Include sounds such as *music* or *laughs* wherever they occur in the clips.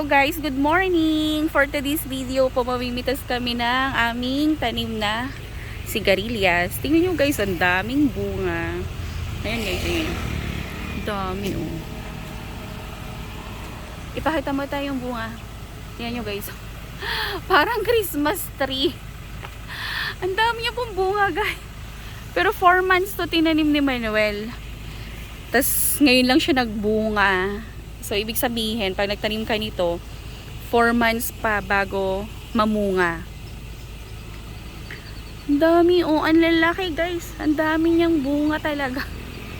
So guys, good morning! For today's video po, mamimitas kami ng aming tanim na sigarilyas. Tingnan nyo guys, ang daming bunga. Ayan guys, ayan. Dami oh. Ipakita mo tayo yung bunga. Tingnan nyo guys. *laughs* Parang Christmas tree. Ang dami niya pong bunga guys. Pero 4 months to tinanim ni Manuel. Tapos ngayon lang siya nagbunga. So, ibig sabihin, pag nagtanim ka nito, 4 months pa bago mamunga. Ang dami, oh, ang lalaki guys. Ang dami niyang bunga talaga.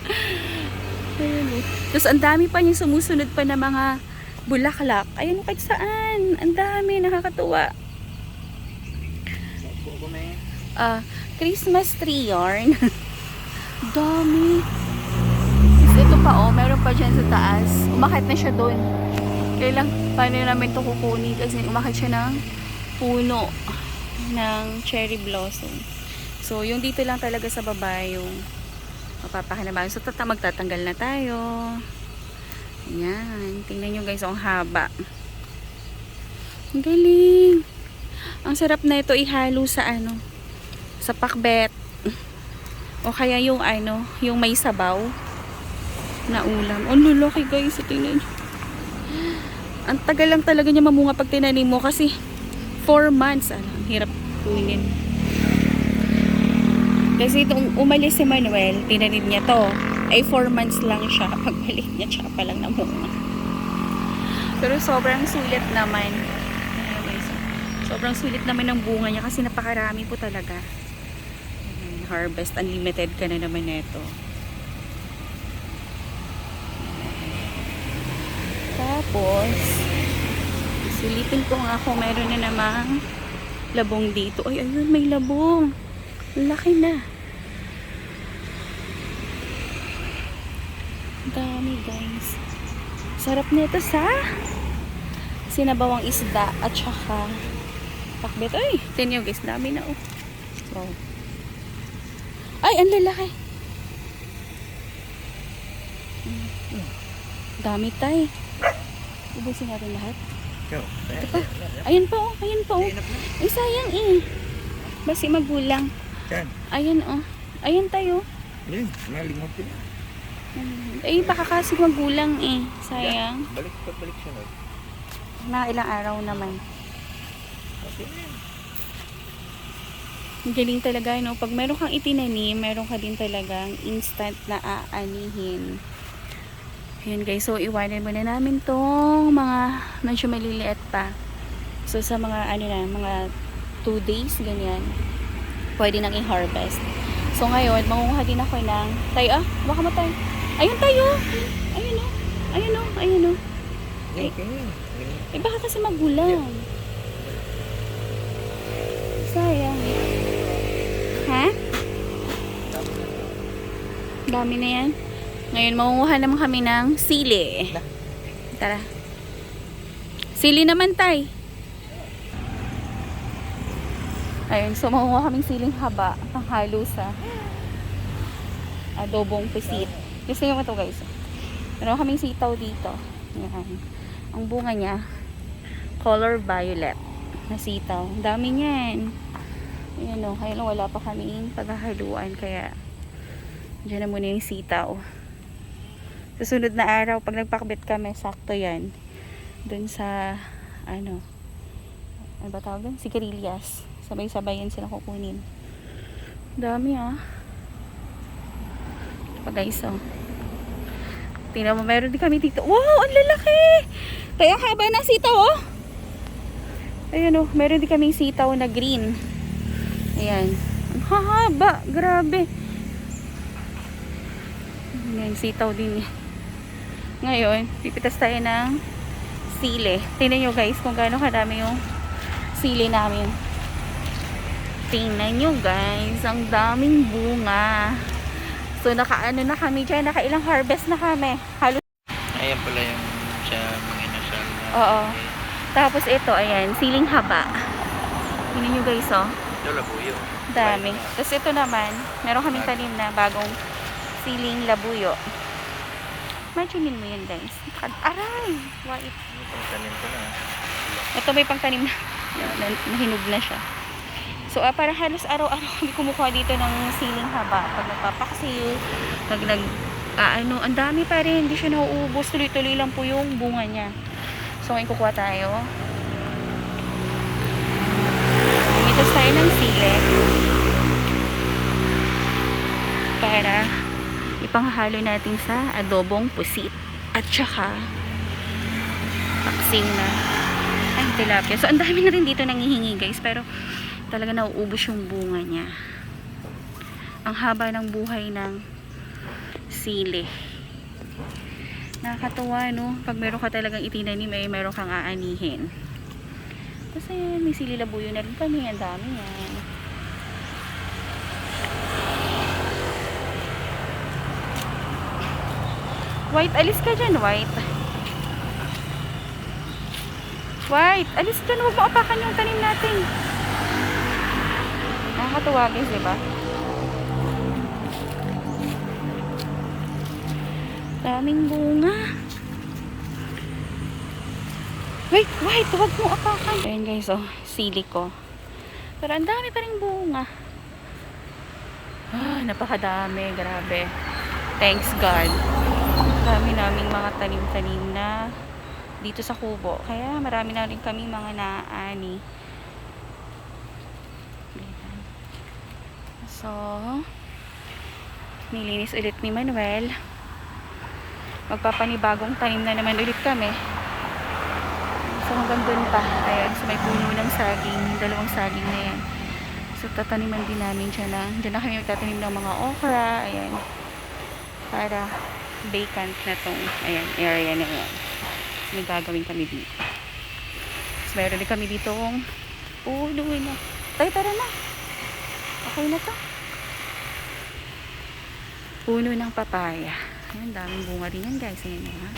*laughs* Ayan, oh. Tapos ang dami pa niyang sumusunod pa na mga bulaklak. Ayan, kahit saan. Ang dami, nakakatuwa. Ah, Christmas tree yarn. *laughs* dami. Ito pa oh, meron pa dyan sa taas. Umakit na siya doon. Kaya lang, paano namin ito kukunin? Kasi umakit siya ng puno ng cherry blossom. So, yung dito lang talaga sa baba yung mapapakinabangan. So, tata magtatanggal na tayo. Ayan. Tingnan nyo guys, ang haba. Ang galing. Ang sarap na ito ihalo sa ano, sa pakbet. O kaya yung ano, yung may sabaw na ulam. Oh, lulaki guys. Tingnan nyo. Ang tagal lang talaga niya mamunga pag tinanim mo kasi 4 months. Ano, hirap kunin. Kasi itong umalis si Manuel, tinanim niya to. Ay 4 months lang siya. *laughs* Pagbalik niya, tsaka pa lang namunga. Pero sobrang sulit naman. Guys. Sobrang sulit naman ng bunga niya kasi napakarami po talaga. Harvest unlimited ka na naman neto. Tapos, silipin ko nga kung meron na namang labong dito. Ay, ayun, may labong. Laki na. Dami, guys. Sarap nito sa sinabawang isda at saka pakbet. Ay, tingnan nyo, guys. Dami na, oh. Wow. Ay, ang lalaki. Mm. Dami, tay. Ubusin natin lahat. Ikaw, Ito pa. Ayan pa, oh. Ayan pa, oh. Ay, sayang eh. Basi magulang. Yan. Ayan, oh. Ayan tayo. Yan, nalimot yun. Ay, baka kasi magulang eh. Sayang. Balik, balik siya na. Na ilang araw naman. Okay galing talaga, no? Pag meron kang itinanim, meron ka din talagang instant na aanihin. Ayan guys, so iwanan muna namin tong mga medyo maliliit pa. So sa mga ano na, mga 2 days, ganyan, pwede nang i-harvest. So ngayon, mangunguha din ako ng, tayo ah, baka mo tayo. Ayun tayo! Ayun oh, ayun oh, ayun oh. Yan. Eh baka kasi magulang. Sayang. Ha? Dami na yan. Ngayon, mangunguha naman kami ng sili. Tara. Sili naman, tay. Ayun, so mangunguha kaming siling haba. Ang halo sa adobong pusit. Gusto nyo ito, guys. Meron kaming sitaw dito. Yan. Ang bunga niya, color violet na sitaw. Ang dami niyan. Ayan o, kaya lang wala pa kaming paghahaluan. Kaya, dyan na muna yung sitaw. Sa sunod na araw, pag nagpakbit kami, sakto yan. Doon sa, ano, ano ba tawag doon? Sigarilyas. Sabay-sabay yan sila kukunin. Dami ah. Pa guys oh. Tingnan mo, meron din kami dito. Wow, ang lalaki! Kaya haba ng sitaw oh. Ayan oh, meron din kaming sitaw na green. Ayan. Ang hahaba, grabe. Ayan, sitaw din eh. Ngayon, pipitas tayo ng sili. Tingnan nyo guys kung gaano kadami yung sili namin. Tingnan nyo guys, ang daming bunga. So nakaano na kami dyan, nakailang harvest na kami. Halos Ayan pala yung sa mga inasal na. Oo. Tapos ito, ayan, siling haba. Tingnan nyo guys, oh. Ito labuyo. Dami. Tapos ito naman, meron kaming tanim na bagong siling labuyo. Imagine mo yun guys. Aray! White. Ito, tanim ko na. Ito may pangtanim na, na, nahinog na siya. So, ah, para halos araw-araw *laughs* kami kumukuha dito ng siling haba. Pag nagpapaksiw, pag nag, ah, ano, ang dami pa rin, hindi siya nauubos. Tuloy-tuloy lang po yung bunga niya. So, ngayon kukuha tayo. Dito tayo ng sili. Para ipanghalo natin sa adobong pusit. At saka, paksiw na ay tilapia. So, ang dami na rin dito nangihingi guys. Pero, talaga nauubos yung bunga niya. Ang haba ng buhay ng sili. Nakakatuwa, no? Pag meron ka talagang itinanim, ay meron kang aanihin. Kasi may sili labuyo na rin kami. Ang dami yan. White, alis ka dyan, White. White, alis dyan. Huwag mo apakan yung tanim natin. Nakakatuwa guys, di ba? Daming bunga. Wait, wait, huwag mo apakan. Ayan guys, oh, sili ko. Pero ang dami pa rin bunga. Ah, napakadami, grabe. Thanks God. Dami naming mga tanim-tanim na dito sa kubo. Kaya marami na rin kami mga naani. Ayan. So, nilinis ulit ni Manuel. Magpapanibagong tanim na naman ulit kami. So, hanggang dun pa. Ayan, so may puno ng saging. Dalawang saging na yan. So, tataniman din namin dyan na. Dyan na kami magtatanim ng mga okra. Ayan. Para vacant na tong, ayan, area na yan. May gagawin kami dito. So, meron din kami dito kung puno na. Tayo, tara na. Okay na to. Puno ng papaya. Ayan, daming bunga din yan guys. Ayan ha.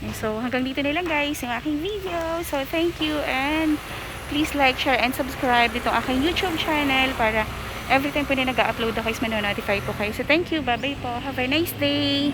And so, hanggang dito na lang guys yung aking video. So, thank you and please like, share, and subscribe dito aking YouTube channel para every time po na nag-upload ako is manonotify po kayo. So, thank you. Bye-bye po. Have a nice day.